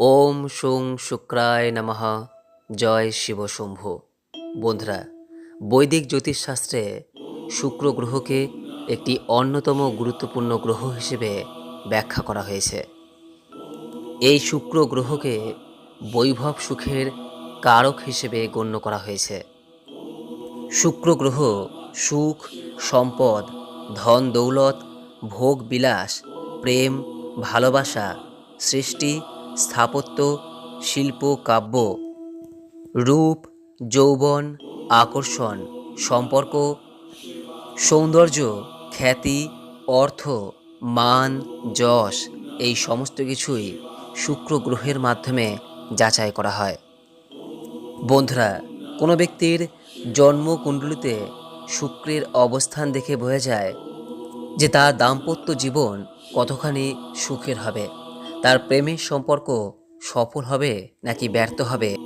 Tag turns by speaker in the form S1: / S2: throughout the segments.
S1: ওম সুং শুক্রায় নমঃ। জয় শিব শম্ভু। বন্ধুরা, বৈদিক জ্যোতিষশাস্ত্রে শুক্র গ্রহকে একটি অন্যতম গুরুত্বপূর্ণ গ্রহ হিসেবে ব্যাখ্যা করা হয়েছে। এই শুক্র গ্রহকে বৈভব সুখের কারক হিসেবে গণ্য করা হয়েছে। শুক্র গ্রহ সুখ, সম্পদ, ধন, দৌলত, ভোগ, বিলাস, প্রেম, ভালোবাসা, সৃষ্টি স্থাপত্য, শিল্প, কাব্য, রূপ, যৌবন, আকর্ষণ, সম্পর্ক, সৌন্দর্য, খ্যাতি, অর্থ, মান, যশ, এই সমস্ত কিছুই শুক্র গ্রহের মাধ্যমে যাচাই করা হয়। বন্ধুরা, কোনো ব্যক্তির জন্মকুণ্ডলিতে শুক্রের অবস্থান দেখে বোঝা যায় যে তার দাম্পত্য জীবন কতখানি সুখের হবে। তার প্রেমের সম্পর্ক সফল হবে নাকি ব্যর্থ হবে?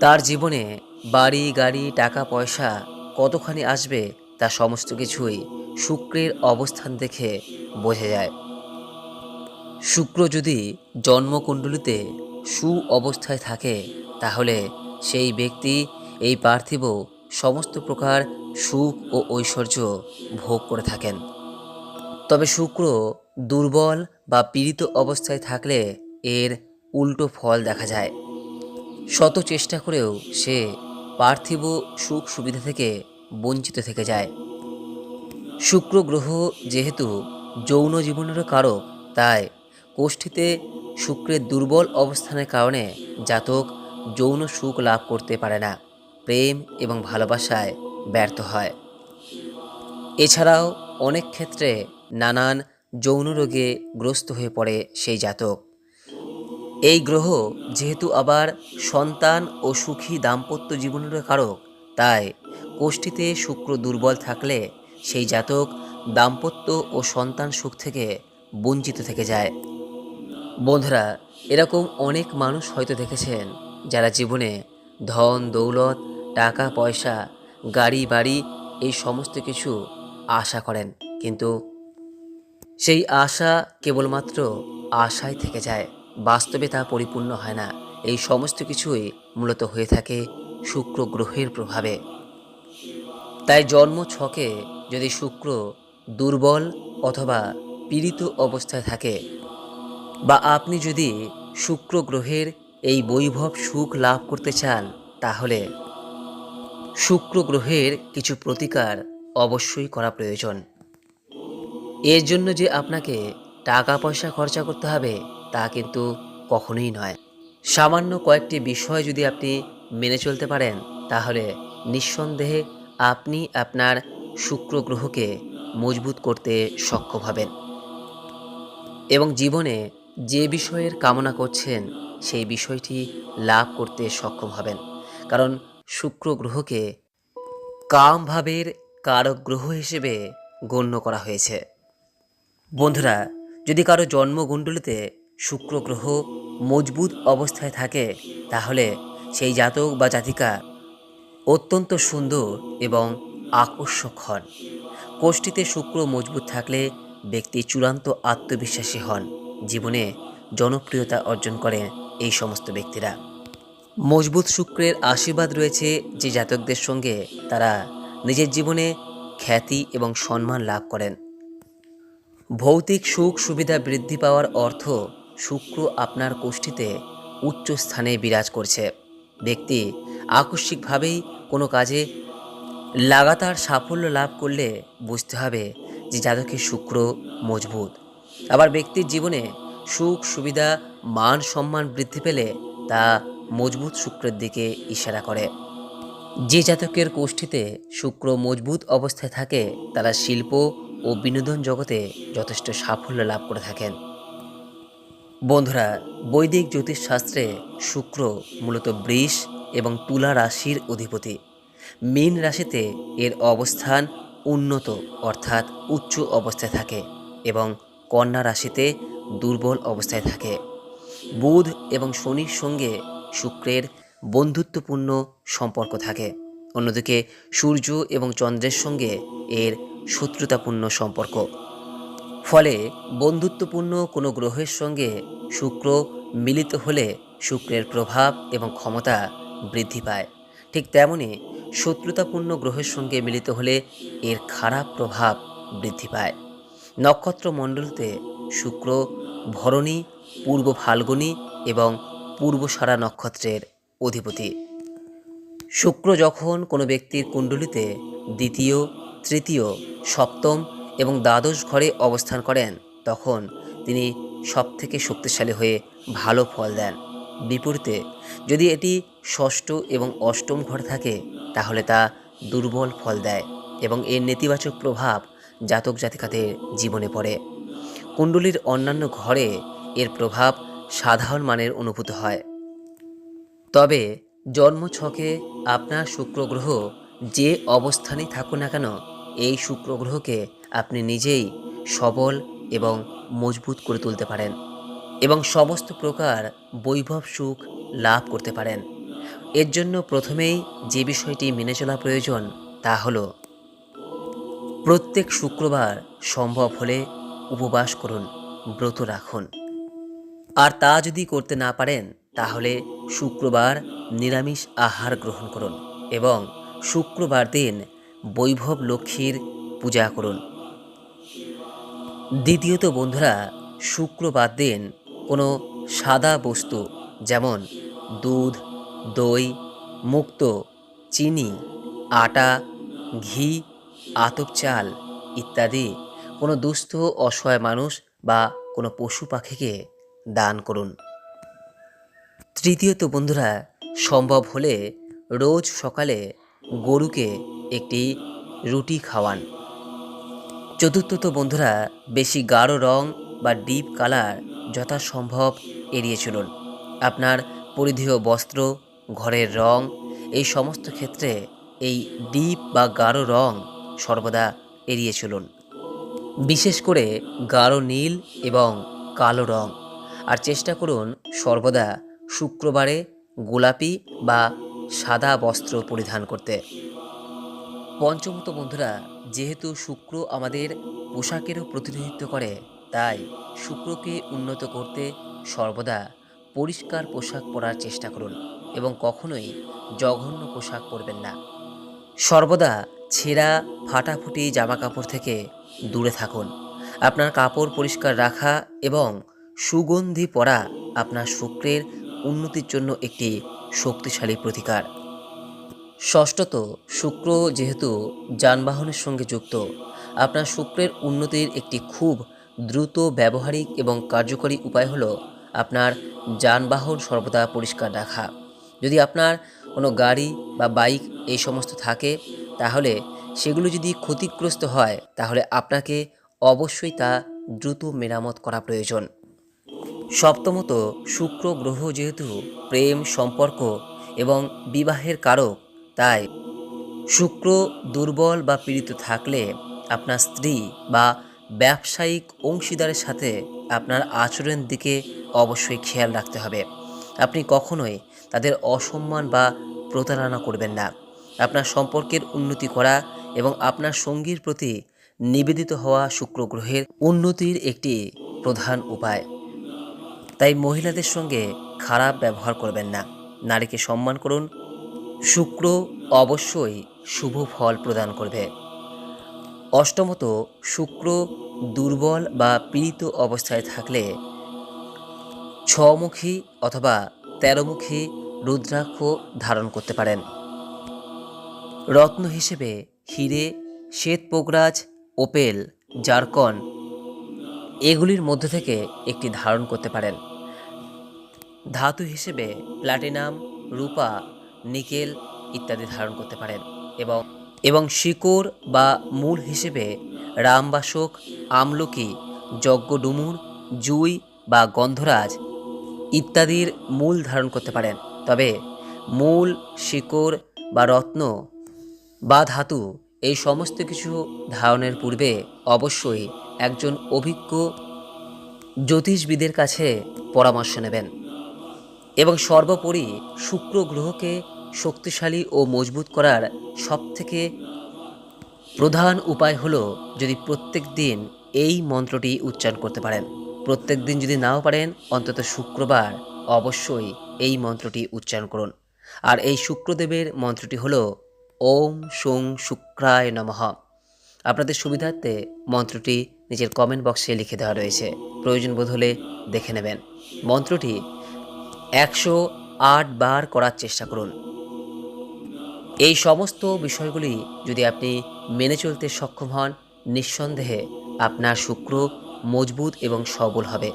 S1: তার জীবনে বাড়ি, গাড়ি, টাকা, পয়সা কতখানি আসবে তা সমস্ত কিছুই শুক্রের অবস্থান দেখে বোঝা যায়। শুক্র যদি জন্মকুণ্ডলিতে সু অবস্থায় থাকে, তাহলে সেই ব্যক্তি, এই পার্থিব সমস্ত প্রকার সুখ ও ঐশ্বর্য ভোগ করে থাকেন। তবে শুক্র দুর্বল পীড়িত অবস্থায় থাকলে এর উল্টো ফল দেখা যায়। শত চেষ্টা করেও সে পার্থিব সুখ সুবিধা থেকে বঞ্চিত থেকে যায়। শুক্র গ্রহ যেহেতু যৌন জীবনেরও কারক, তাই কোষ্ঠীতে শুক্রের দুর্বল অবস্থানের কারণে জাতক যৌন সুখ লাভ করতে পারে না, প্রেম এবং ভালোবাসায় ব্যর্থ হয়। এছাড়াও অনেক ক্ষেত্রে নানান যৌন রোগে গ্রস্ত হয়ে পড়ে সেই জাতক। এই গ্রহ যেহেতু আবার সন্তান ও সুখী দাম্পত্য জীবনের কারক, তাই কোষ্ঠীতে শুক্র দুর্বল থাকলে সেই জাতক দাম্পত্য ও সন্তান সুখ থেকে বঞ্চিত থেকে যায়। বন্ধুরা, এরকম অনেক মানুষ হয়তো দেখেছেন যারা জীবনে ধন, দৌলত, টাকা, পয়সা, গাড়ি, বাড়ি এই সমস্ত কিছু আশা করেন। কিন্তু সেই আশা কেবলমাত্র আশায় থেকে যায়। বাস্তবে তা পরিপূর্ণ হয় না। এই সমস্ত কিছুই মূলত হয়ে থাকে শুক্র গ্রহের প্রভাবে। তাই জন্ম ছকে যদি শুক্র দুর্বল অথবা পীড়িত অবস্থায় থাকে, বা আপনি যদি শুক্র গ্রহের এই বৈভব সুখ লাভ করতে চান, তাহলে শুক্র গ্রহের কিছু প্রতিকার অবশ্যই করা প্রয়োজন। এর জন্য যে আপনাকে টাকা পয়সা খরচা করতে হবে, তা কিন্তু কখনোই নয়। সামান্য কয়েকটি বিষয় যদি আপনি মেনে চলতে পারেন, তাহলে নিঃসন্দেহে আপনি আপনার শুক্র গ্রহকে মজবুত করতে সক্ষম হবেন। এবং জীবনে যে বিষয়ের কামনা করছেন, সেই বিষয়টি লাভ করতে সক্ষম হবেন। কারণ শুক্র গ্রহকে কাম ভাবের কারক গ্রহ হিসেবে গণ্য করা হয়েছে। বন্ধুরা, যদি কারও জন্মকুণ্ডলিতে শুক্র গ্রহ মজবুত অবস্থায় থাকে, তাহলে সেই জাতক বা জাতিকা অত্যন্ত সুন্দর এবং আকর্ষক হন। কোষ্ঠীতে শুক্র মজবুত থাকলে ব্যক্তি চূড়ান্ত আত্মবিশ্বাসী হন। জীবনে জনপ্রিয়তা অর্জন করে এই সমস্ত ব্যক্তিরা। মজবুত শুক্রের আশীর্বাদ রয়েছে যে জাতকদের সঙ্গে তারা নিজের জীবনে খ্যাতি এবং সম্মান লাভ করেন। ভৌতিক সুখ সুবিধা বৃদ্ধি পাওয়ার অর্থ শুক্র আপনার কোষ্ঠীতে উচ্চ স্থানে বিরাজ করছে। ব্যক্তি আকস্মিকভাবেই কোনো কাজে লাগাতার সাফল্য লাভ করলে বুঝতে হবে যে জাতকের শুক্র মজবুত। আবার ব্যক্তির জীবনে সুখ সুবিধা, মান সম্মান বৃদ্ধি পেলে তা মজবুত শুক্রের দিকে ইশারা করে। যে জাতকের কোষ্ঠীতে শুক্র মজবুত অবস্থায় থাকে, তারা শিল্প ও বিনোদন জগতে যথেষ্ট সাফল্য লাভ করে থাকেন। বন্ধুরা, বৈদিক জ্যোতিষশাস্ত্রে শুক্র মূলত বৃষ এবং তুলা রাশির অধিপতি। মীন রাশিতে এর অবস্থান উন্নত, অর্থাৎ উচ্চ অবস্থায় থাকে এবং কন্যা রাশিতে দুর্বল অবস্থায় থাকে। বুধ এবং শনির সঙ্গে শুক্রের বন্ধুত্বপূর্ণ সম্পর্ক থাকে। অন্যদিকে সূর্য এবং চন্দ্রের সঙ্গে এর শত্রুতাপূর্ণ সম্পর্ক। ফলে বন্ধুত্বপূর্ণ কোনো গ্রহের সঙ্গে শুক্র মিলিত হলে শুক্রের প্রভাব এবং ক্ষমতা বৃদ্ধি পায়। ঠিক তেমনি শত্রুতাপূর্ণ গ্রহের সঙ্গে মিলিত হলে এর খারাপ প্রভাব বৃদ্ধি পায়। নক্ষত্র মণ্ডলতে শুক্র, ভরণী, পূর্ব ফাল্গুনী এবং পূর্বসারা নক্ষত্রের অধিপতি। শুক্র যখন কোনো ব্যক্তির কুণ্ডলিতে দ্বিতীয় তৃতীয়, সপ্তম এবং দ্বাদশ ঘরে অবস্থান করেন, তখন তিনি সবথেকে শক্তিশালী হয়ে ভালো ফল দেন। বিপরীতে, যদি এটি ষষ্ঠ এবং অষ্টম ঘরে থাকে, তাহলে তা দুর্বল ফল দেয় এবং এর নেতিবাচক প্রভাব জাতক জাতিকাদের জীবনে পড়ে। কুণ্ডলীর অন্যান্য ঘরে এর প্রভাব সাধারণ মানের অনুভূত হয়। তবে জন্মছকে আপনার শুক্র গ্রহ যে অবস্থানেই থাকুক না কেন এই শুক্র গ্রহকে আপনি নিজেই সবল এবং মজবুত করে তুলতে পারেন এবং সমস্ত প্রকার বৈভব সুখ লাভ করতে পারেন। এর জন্য প্রথমেই যে বিষয়টি মেনে চলা প্রয়োজন তা হলো, প্রত্যেক শুক্রবার সম্ভব হলে উপবাস করুন, ব্রত রাখুন। আর তা যদি করতে না পারেন, তাহলে শুক্রবার নিরামিষ আহার গ্রহণ করুন এবং শুক্রবার দিন বৈভব লক্ষ্মীর পূজা করুন। দ্বিতীয়ত বন্ধুরা শুক্রবার দিন কোনো সাদা বস্তু, যেমন দুধ, দই, মুক্ত, চিনি, আটা, ঘি, আতপ চাল ইত্যাদি কোনো দুস্থ অসহায় মানুষ বা কোনো পশু পাখিকে দান করুন। তৃতীয়ত বন্ধুরা, সম্ভব হলে রোজ সকালে গরুকে একটি রুটি খাওয়ান। চতুর্থত বন্ধুরা, বেশি গাঢ় রং বা ডিপ কালার যথাসম্ভব এড়িয়ে চলুন। আপনার পরিধেয় বস্ত্র, ঘরের রং, এই সমস্ত ক্ষেত্রে এই ডিপ বা গাঢ় রং সর্বদা এড়িয়ে চলুন। বিশেষ করে গাঢ় নীল এবং কালো রং। আর চেষ্টা করুন সর্বদা শুক্রবারে গোলাপি বা সাদা বস্ত্র পরিধান করতে। পঞ্চমত বন্ধুরা, যেহেতু শুক্র আমাদের পোশাকেরও প্রতিনিধিত্ব করে, তাই শুক্রকে উন্নত করতে সর্বদা পরিষ্কার পোশাক পরার চেষ্টা করুন এবং কখনোই জঘন্য পোশাক পরবেন না। সর্বদা ছেঁড়া, ফাটাফুটি জামা কাপড় থেকে দূরে থাকুন। আপনার কাপড় পরিষ্কার রাখা এবং সুগন্ধি পরা আপনার শুক্রের উন্নতির জন্য একটি শক্তিশালী প্রতিকার। ষষ্ঠত শুক্র যেহেতু যানবাহনের সঙ্গে যুক্ত, আপনার শুক্রের উন্নতির একটি খুব দ্রুত, ব্যবহারিক এবং কার্যকরী উপায় হলো আপনার যানবাহন সর্বদা পরিষ্কার রাখা। যদি আপনার কোনো গাড়ি বা বাইক এই সমস্ত থাকে, তাহলে সেগুলো যদি ক্ষতিগ্রস্ত হয়, তাহলে আপনাকে অবশ্যই তা দ্রুত মেরামত করা প্রয়োজন। সপ্তমত, শুক্র গ্রহ যেহেতু প্রেম, সম্পর্ক এবং বিবাহের কারক তাই শুক্র দুর্বল বা পীড়িত থাকলে আপনার স্ত্রী বা ব্যবসায়িক অংশীদারের সাথে আপনার আচরণের দিকে অবশ্যই খেয়াল রাখতে হবে। আপনি কখনোই তাদের অসম্মান বা প্রতারণা করবেন না। আপনার সম্পর্কের উন্নতি করা এবং আপনার সঙ্গীর প্রতি নিবেদিত হওয়া শুক্র গ্রহের উন্নতির একটি প্রধান উপায়। তাই মহিলাদের সঙ্গে খারাপ ব্যবহার করবেন না। নারীকে সম্মান করুন শুক্র অবশ্যই শুভ ফল প্রদান করবে। অষ্টমত, শুক্র দুর্বল বা পীড়িত অবস্থায় থাকলে ছমুখী অথবা তেরোমুখী রুদ্রাক্ষ ধারণ করতে পারেন। রত্ন হিসেবে হিরে শ্বেতপোগরাজ ওপেল, জারকন এগুলির মধ্যে থেকে একটি ধারণ করতে পারেন। ধাতু হিসেবে প্লাটিনাম, রূপা নিকেল ইত্যাদি ধারণ করতে পারেন এবং এবং শিকড় বা মূল হিসেবে রামবাসক, আমলকি, যজ্ঞডুমুর, জুই বা গন্ধরাজ ইত্যাদির মূল ধারণ করতে পারেন। তবে মূল, শিকড় বা রত্ন বা ধাতু এই সমস্ত কিছু ধারণের পূর্বে অবশ্যই একজন অভিজ্ঞ জ্যোতিষবিদের কাছে পরামর্শ নেবেন। এবং সর্বোপরি শুক্র গ্রহকে শক্তিশালী ও মজবুত করার সবথেকে প্রধান উপায় হলো যদি প্রত্যেক দিন এই মন্ত্রটি উচ্চারণ করতে পারেন। প্রত্যেক দিন যদি নাও পারেন, অন্তত শুক্রবার অবশ্যই এই মন্ত্রটি উচ্চারণ করুন। আর এই শুক্রদেবের মন্ত্রটি হলো, ওম সুং শুক্রায় নমঃ। আপনাদের সুবিধার্থে মন্ত্রটি নিজের কমেন্ট বক্সে লিখে দেওয়া রয়েছে। প্রয়োজন বোধ হলে দেখে নেবেন। মন্ত্রটি একশো আট বার করার চেষ্টা করুন। এই সমস্ত বিষয়গুলি যদি আপনি মেনে চলতে সক্ষম হন, নিঃসন্দেহে আপনার শুক্র মজবুত এবং সবল হবে।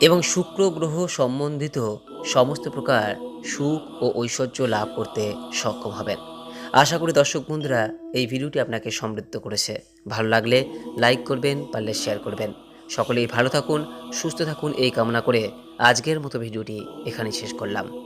S1: এবং শুক্র গ্রহ সম্বন্ধিত সমস্ত প্রকার সুখ ও ঐশ্বর্য লাভ করতে সক্ষম হবেন। আশা করি দর্শক বন্ধুরা এই ভিডিওটি আপনাকে সমৃদ্ধ করেছে। ভালো লাগলে লাইক করবেন, পারলে শেয়ার করবেন। সকলেই ভালো থাকুন, সুস্থ থাকুন, এই কামনা করে আজকের মতো ভিডিওটি এখানে শেষ করলাম।